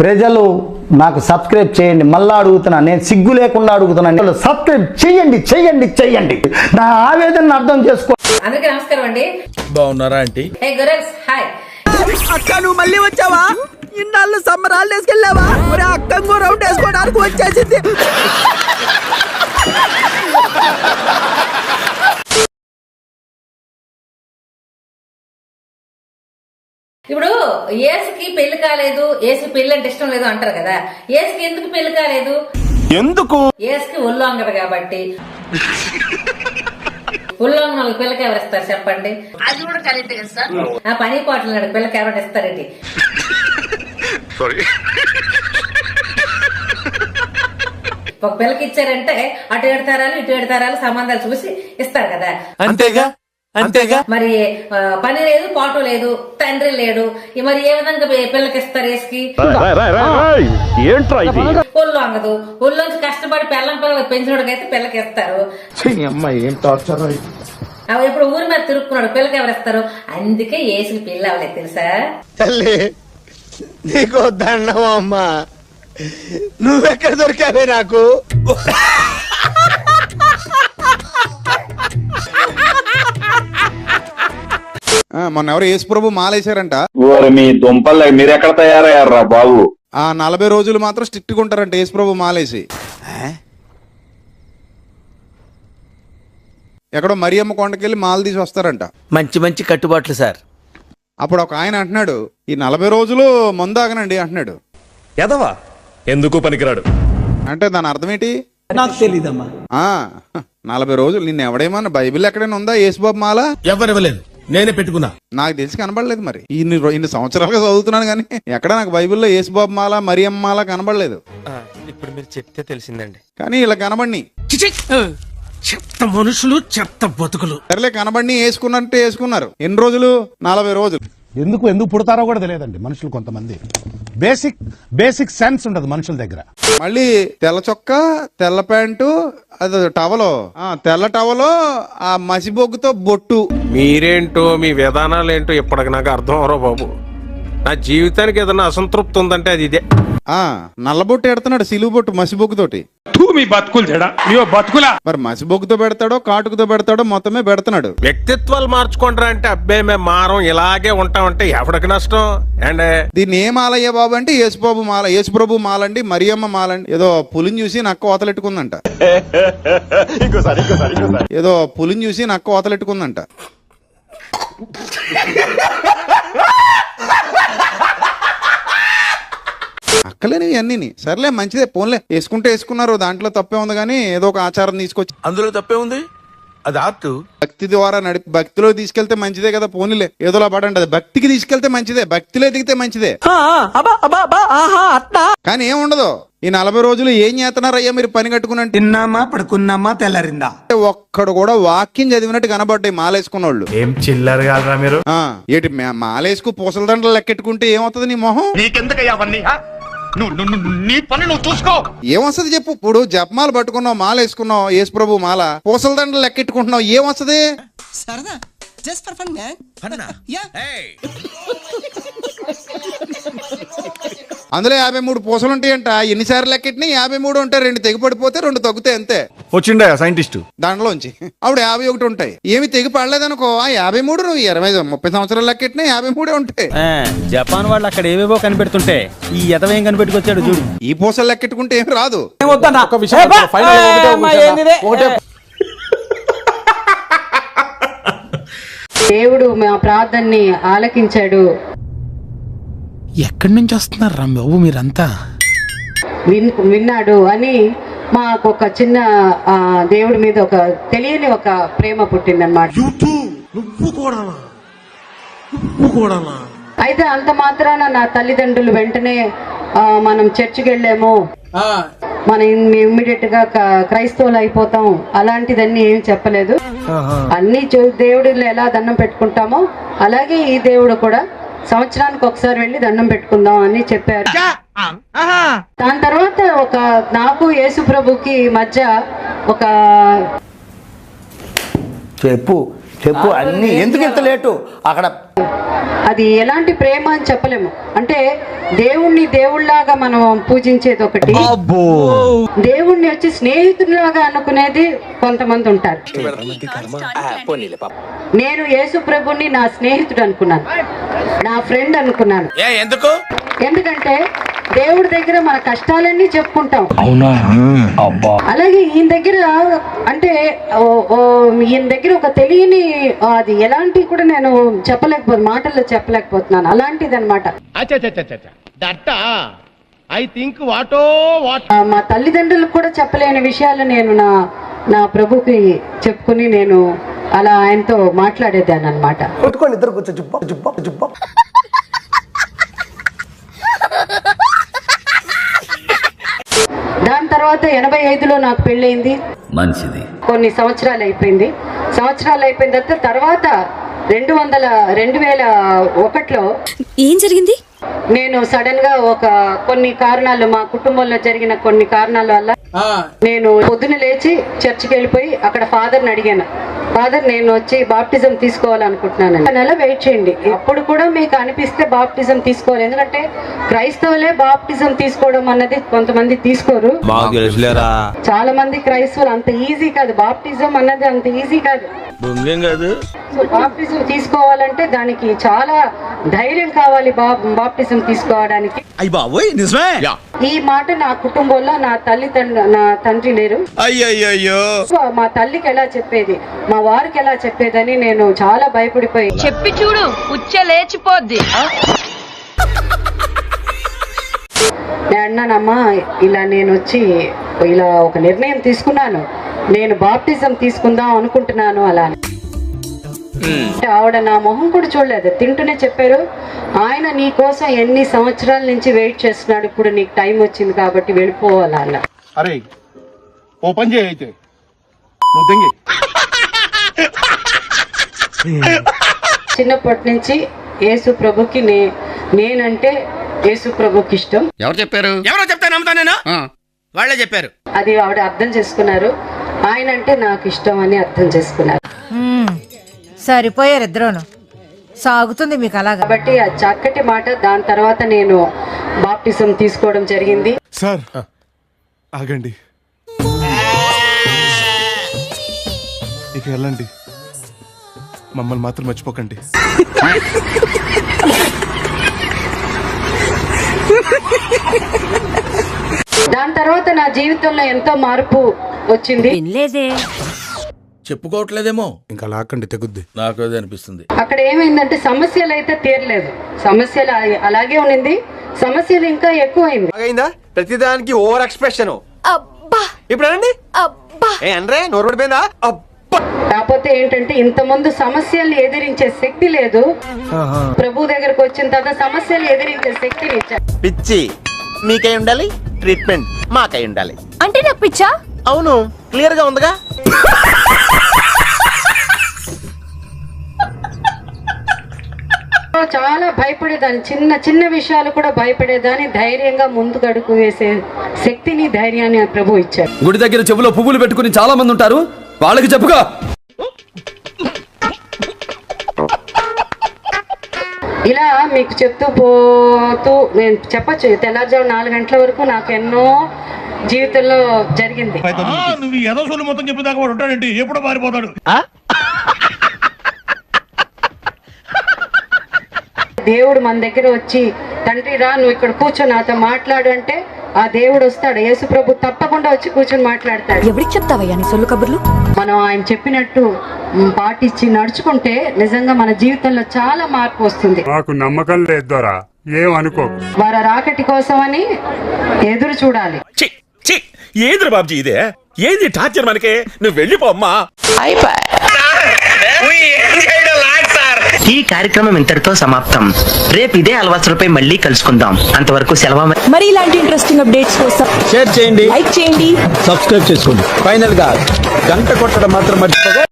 ప్రజలు నాకు సబ్స్క్రైబ్ చేయండి మళ్ళా అడుగుతున్నా నేను సిగ్గు లేకుండా అడుగుతున్నాను సబ్స్క్రైబ్ చేయండి చేయండి చేయండి. నా ఆవేదన అర్థం చేసుకో అందరికీ నమస్కారం అండి. బాగున్నారా ఆంటీ? హే గురల్స్ హాయ్ అక్క నువ్వు మళ్ళీ వచ్చావా? ఇన్నాళ్ళు సమ్మర్ హాలిడేస్కి వెళ్ళావా? ఒరే అక్క ఇంకో రౌండ్ వేసుకోవడానికి వచ్చేసింది. ఇప్పుడు ఏసుకి పెళ్ళి కాలేదు ఏసు పెళ్ళి అంటే ఇష్టం లేదు అంటారు కదా. ఏసుకి ఎందుకు పెళ్ళి కాలేదు? ఎందుకు? ఏసుకి ఒళ్ళొంగదు కాబట్టి. ఒళ్ళొంగన వాళ్ళకి పిల్లకి ఎవరు ఇస్తారు చెప్పండి? అది కూడా కరెక్ట్ కదా సార్. ఆ పని పాటలు పిల్లకి ఎవరు ఇస్తారండి ఒక పిల్లకి ఇచ్చారంటే అటు ఏడు తరాలు ఇటు ఏడు తరాలు సంబంధాలు చూసి ఇస్తారు కదా. అంతేగా? అంతేగా? మరి పని లేదు పాటు లేదు తండ్రి లేడు. మరి ఏ విధంగా పిల్లకి ఇస్తారు ఇది? ఒళ్ళు అంగదు ఒళ్ళోంచి కష్టపడి పిల్లం పిల్లలు పెంచినోడికైతే పిల్లకి ఇస్తారు. అవి ఇప్పుడు ఊరి మీద తిరుక్కున్నాడు. పిల్లకి ఎవరు ఇస్తారు? అందుకే ఏసుకి పిల్ల అవ్వలేదు తెలుసా? తల్లి నీకు దండం అమ్మా. నువ్వెక్కడ దొరికావే నాకు? మొన్న ఎవరు యేసుప్రభు మాలేశారంట. ఓరి మీ దుంపలు మీరు ఎక్కడ తయారయ్యారా బాబు? ఆ నలభై రోజులు మాత్రం స్ట్రిక్ట్గా ఉంటారంట యేసుప్రభు మాలేసి. ఎక్కడో మరియమ్మ కొండకెళ్ళి మాల తీసి వస్తారంట. మంచి మంచి కట్టుబాట్లు సార్. అప్పుడు ఒక ఆయన అంటున్నాడు ఈ నలభై రోజులు మందాగనండి అంటున్నాడు. ఎదవా ఎందుకు పనికిరాడు? అంటే దాని అర్థం ఏంటి? నాకు తెలీదమ్మా. ఆ నలభై రోజులు నిన్ను ఎవడేమన్నా బైబిల్ ఎక్కడైనా ఉందా? యేసుబాబు మాల? ఎవరివ్వలేదు. నేనే పెట్టుకున్నా. నాకు తెలిసి కనబడలేదు మరి. ఇన్ని ఇన్ని సంవత్సరాలుగా చదువుతున్నాను కానీ ఎక్కడ నాకు బైబిల్లో యేసుబాబు మాల మరియమ్మ మాల కనబడలేదు. ఇప్పుడు మీరు చెప్తే తెలిసిందండి. కానీ ఇలా కనబడిని. చెత్త మనుషులు చెత్త బతుకులు. సర్లే కనబడిని వేసుకున్నట్టే వేసుకున్నారు. ఎన్ని రోజులు? నలభై రోజులు. ఎందుకు ఎందుకు పుడతారో కూడా తెలియదండి మనుషులు కొంతమంది. బేసిక్ బేసిక్ సెన్స్ ఉండదు మనుషుల దగ్గర. మళ్ళీ తెల్ల చొక్క తెల్ల ప్యాంటు అది టవలో. ఆ తెల్ల టవలో ఆ మసిబొగ్గుతో బొట్టు. మీరేంటో మీ విధానాలు ఏంటో ఇప్పటికి నాకు అర్థం అవరో బాబు. నా జీవితానికి ఏదైనా అసంతృప్తి ఉందంటే అది ఇదే. నల్లబొట్టు ఎడుతున్నాడు సిలువు బొట్టు మసిబొగ్గుతోటి మీ బతుకులు చెడా నీవో బతుకులా? మరి మసిబొగ్గుతో పెడతాడో కాటుకుతో పెడతాడో మొత్తమే పెడుతున్నాడు వ్యక్తిత్వాలు మార్చుకుంటారా అంటే అబ్బే మేము మారం ఇలాగే ఉంటామంటే ఎవడికి నష్టం? అండ్ దీన్ని ఏ మాలయ్య బాబు అంటే యేసుబాబు మాల యేసుప్రభు మాలండి మరియమ్మ మాలండి. ఏదో పులిని చూసి నక్క ఓతలెట్టుకుందంట. ఇంకోసారి ఇంకోసారి ఇంకోసారి. ఏదో పులిని చూసి నక్క ఓతలెట్టుకుందంట. అక్కలేనివి అన్నీ సర్లే మంచిదే పోన్లే. వేసుకుంటే వేసుకున్నారు దాంట్లో తప్పే ఉంది కానీ ఏదో ఒక ఆచారం తీసుకొచ్చి అందులో తప్పే ఉంది? అది ఆర్ట్. భక్తి ద్వారా నడిపి భక్తిలో తీసుకెళ్తే మంచిదే కదా పోనీలే. ఏదోలా పడండి అది భక్తికి తీసుకెళ్తే మంచిదే భక్తిలో ఎదిగితే మంచిదే. కానీ ఏముండదు ఈ నలభై రోజులు ఏం చేస్తున్నారయ్యా మీరు పని కట్టుకున్నట్టు తిన్నామా పడుకున్నామా తెల్లారిందా? ఒక్కడు కూడా వాక్యం చదివినట్టు కనబడ్డాయి మాలేసుకున్న వాళ్ళు ఏం చిల్లర కాదురా మీరు? ఏటి మాలేసుకు పూసల దండలు లెక్కెట్టుకుంటే ఏమవుతుంది నీ మొహం? నీకెందుకయ్యా అవన్నీ నీ పని నువ్వు చూసుకో. ఏమొస్తుంది చెప్పు? ఇప్పుడు జపమాల పట్టుకున్నావు మాల వేసుకున్నావు యేసు ప్రభు మాల. పూసల దండలు లెక్కెట్టుకుంటున్నావు ఏమొస్తుంది? సరదా. Just for fun man yeah అందులో యాభై మూడు పూసలు ఉంటాయంట. ఎన్నిసార్లు లెక్కెట్టినా యాభై మూడు ఉంటాయి రెండు తెగి పడిపోతే రెండు తగ్గుతాయి అంతే. వచ్చిండా సైంటిస్ట్? దాంట్లోంచి. అప్పుడు యాభై ఒకటి ఉంటాయి. ఏమి తెగి పడలేదనుకో ఆ యాభై మూడు నువ్వు ఇరవై ముప్పై సంవత్సరాలు లెక్కెట్టినా యాభై మూడే ఉంటాయి. జపాన్ వాళ్ళు అక్కడ ఏవేవో కనిపెడుతుంటే ఈ ఎదవేం కనిపెట్టుకొచ్చాడు చూడు. ఈ పూసలు లెక్కెట్టుకుంటే ఏమి రాదు. దేవుడు మా ప్రార్థనని ఆలకించాడు. ఎక్కడి నుంచి వస్తున్నారు రా బాబు మీరంతా? విన్ విన్నాడు అని మాకు ఒక చిన్న ఆ, దేవుడి మీద ఒక తెలియని ఒక ప్రేమ పుట్టిందన్నమాట. అయితే అంత మాత్రాన నా తల్లిదండ్రులు వెంటనే ఆ, మనం చర్చికి వెళ్ళాము మనం ఇమ్మీడియట్గా క- క్రైస్తవులు అయిపోతాం. అలాంటిదన్నీ ఏం చెప్పలేదు. అన్ని చూ- దేవుడిలో ఎలా దండం పెట్టుకుంటామో అలాగే ఈ దేవుడు కూడా సంవత్సరానికి ఒకసారి వెళ్ళి దండం పెట్టుకుందాం అని చెప్పారు. దాని తర్వాత ఒక నాకు యేసు ప్రభుకి మధ్య ఒక చెప్పు. చెప్పు అన్ని ఎందుకు ఇంత లేటు? అక్కడ అది ఎలాంటి ప్రేమ అని చెప్పలేము. అంటే దేవుణ్ణి దేవుళ్ళలాగా మనం పూజించేది ఒకటి. దేవుణ్ణి వచ్చి స్నేహితుడిలాగా అనుకునేది కొంతమంది ఉంటారు. నేను యేసు ప్రభుని నా స్నేహితుడు అనుకున్నాను. నా ఫ్రెండ్ అనుకున్నాను. ఎందుకు? ఎందుకంటే దేవుడి దగ్గర మన కష్టాలన్నీ చెప్పుకుంటాం. అలాగే ఈయన దగ్గర అంటే ఓ- ఓ ఈయన దగ్గర ఒక తెలియని అది ఎలాంటి కూడా నేను చెప్పలేకపోతు మాటల్లో చెప్పలేకపోతున్నాను. అలాంటిది అనమాట ఐ థింక్ వాటో వాట్ మా తల్లిదండ్రులకు కూడా చెప్పలేని విషయాలు నేను నా నా ప్రభుకి చెప్పుకుని నేను అలా ఆయనతో మాట్లాడేదాన్ని అనమాట కొట్టుకోండి ఇద్దరు కూర్చో జుబ్బ జుబ్బ జుబ్బ దాని తర్వాత ఎనభై ఐదులో నాకు పెళ్ళయింది. మంచిది. కొన్ని సంవత్సరాలు అయిపోయింది. సంవత్సరాలు అయిపోయిన తర్వాత తర్వాత రెండు వందల రెండు వేల ఒకటిలో ఏం జరిగింది? నేను సడన్గా ఒక కొన్ని కారణాలు మా కుటుంబంలో జరిగిన కొన్ని కారణాల వల్ల నేను పొద్దున లేచి చర్చికి వెళ్ళిపోయి అక్కడ ఫాదర్ని అడిగాను. ఫాదర్ నేను వచ్చి బాప్టిజం తీసుకోవాలనుకుంటున్నాను ఒక నెల వెయిట్ చేయండి. అప్పుడు కూడా మీకు అనిపిస్తే బాప్టిజం తీసుకోవాలి. ఎందుకంటే క్రైస్తవులే బాప్టిజం తీసుకోవడం అన్నది కొంతమంది తీసుకోరు. చాలా మంది క్రైస్తవులు అంత ఈజీ కాదు. బాప్టిజం అన్నది అంత ఈజీ కాదు. బొంగేం కాదు. బాప్టిజం తీసుకోవాలంటే దానికి చాలా ధైర్యం కావాలి బాప్టిజం తీసుకోవడానికి. అయ్యి బాబోయ్ నిజమే? ఈ మాట నా కుటుంబంలో నా తల్లి తండ్రి నా తండ్రి లేరు. అయ్యయ్యో సో మా తల్లికి ఎలా చెప్పేది? మా వారికి ఎలా చెప్పేదని నేను చాలా భయపడిపోయి చెప్పి చూడు ఉచ్చ లేచిపోద్ది. నేను అన్నానమ్మా ఇలా నేను వచ్చి ఇలా ఒక నిర్ణయం తీసుకున్నాను. నేను బాప్టిజం తీసుకుందాం అనుకుంటున్నాను అలా అని. అంటే ఆవిడ నా మొహం కూడా చూడలేదు. తింటూనే చెప్పారు ఆయన నీ కోసం ఎన్ని సంవత్సరాల నుంచి వెయిట్ చేస్తున్నాడు ఇప్పుడు నీకు టైం వచ్చింది కాబట్టి వెళ్ళిపోవాలా అలా అరే ఓ పని చిన్నప్పటి నుంచి యేసు ప్రభుకి నే నేనంటే యేసు ప్రభుకి ఇష్టం. ఎవరు చెప్పారు? ఎవరో చెప్తే నమ్ముతా నేను? వాళ్ళే చెప్పారు. అది ఆవిడ అర్థం చేసుకున్నారు. ఆయన అంటే నాకు ఇష్టం అని అర్థం చేసుకున్నారు. సరిపోయారు ఇద్దరును. సాగుతుంది మీకు అలాగా. కాబట్టి ఆ చక్కటి మాట దాని తర్వాత నేను బాప్టిజం తీసుకోవడం జరిగింది. సార్ ఆగండి. ఇక వెళ్ళండి. మమ్మల్ని మాత్రం మర్చిపోకండి. దాని తర్వాత నా జీవితంలో ఎంతో మార్పు వచ్చింది. వినలేదే. చెప్పుకోవట్లేదేమో. ఇంకా లాక్కండి తెగుద్ది. నాకు అదే అనిపిస్తుంది. అక్కడ ఏమైందంటే సమస్యలు అయితే తీరలేదు. సమస్యలు అలాగే ఉండింది. సమస్యలు ఇంకా ఎక్కువైంది. అయిందా ప్రతిదానికి ఓవర్ ఎక్స్ప్రెషన్. అబ్బా! ఇప్పుడు అనండి అబ్బా! ఏ అనరే నోరు పడిపోయిందా? అబ్బా! కాకపోతే ఏంటంటే ఇంత ముందు సమస్యల్ని ఎదిరించే శక్తి లేదు. ప్రభు దగ్గరకు వచ్చిన తర్వాత సమస్యలు ఎదిరించే శక్తిని ఇచ్చారు. పిచ్చి. మీకై ఉండాలి ట్రీట్మెంట్ మాకై ఉండాలి. అంటే నాకు పిచ్చా? అవును క్లియర్గా ఉందిగా? చాలా భయపడేదాన్ని. చిన్న చిన్న విషయాలు కూడా భయపడేదాన్ని. ధైర్యంగా ముందుకు అడుగు వేసే శక్తిని ధైర్యాన్ని ప్రభు ఇచ్చారు. గుడి దగ్గర చెవులో పువ్వులు పెట్టుకుని చాలా మంది ఉంటారు. వాళ్ళకి చెప్పుగా ఇలా మీకు చెప్తూ పోతూ నేను చెప్పచ్చు తెల్లారుజాము నాలుగు గంటల వరకు నాకు ఎన్నో జీవితంలో జరిగింది. నువ్వు ఏదో సొల్లు మొత్తం చెప్పేదాకా వాడు ఉంటాడండి. ఎప్పుడు మారిపోతాడు? దేవుడు మన దగ్గర వచ్చి తండ్రి రా నువ్వు ఇక్కడ కూర్చో నాతో మాట్లాడు అంటే ఆ దేవుడు వస్తాడు. యేసు ప్రభు తప్పకుండా వచ్చి కూర్చొని మాట్లాడతాడు. ఎవరికి చెప్తావయ్యా నీ సొల్లు కబుర్లు? మనం ఆయన చెప్పినట్టు పాటించి నడుచుకుంటే నిజంగా మన జీవితంలో చాలా మార్పు వస్తుంది. నాకు నమ్మకం లేదు దొరా ఏం అనుకోకు. వారి రాకటి కోసమని ఎదురు చూడాలి. ఏంద్ర బాబ్జీ ఇదే? ఏంది టార్చర్ మనకి? నువ్వు వెళ్ళిపో అమ్మా. ఈ కార్యక్రమం ఇంతటితో సమాప్తం. రేపు ఇదే అలవాసులపై మళ్ళీ కలుసుకుందాం. అంతవరకు సెలవు మరి ఇలాంటి ఇంట్రెస్టింగ్ అప్డేట్స్ కోసం షేర్ చేయండి. లైక్ చేయండి. సబ్స్క్రైబ్ చేసుకోండి. ఫైనల్గా గంట కొట్టడం మాత్రం మర్చిపోగా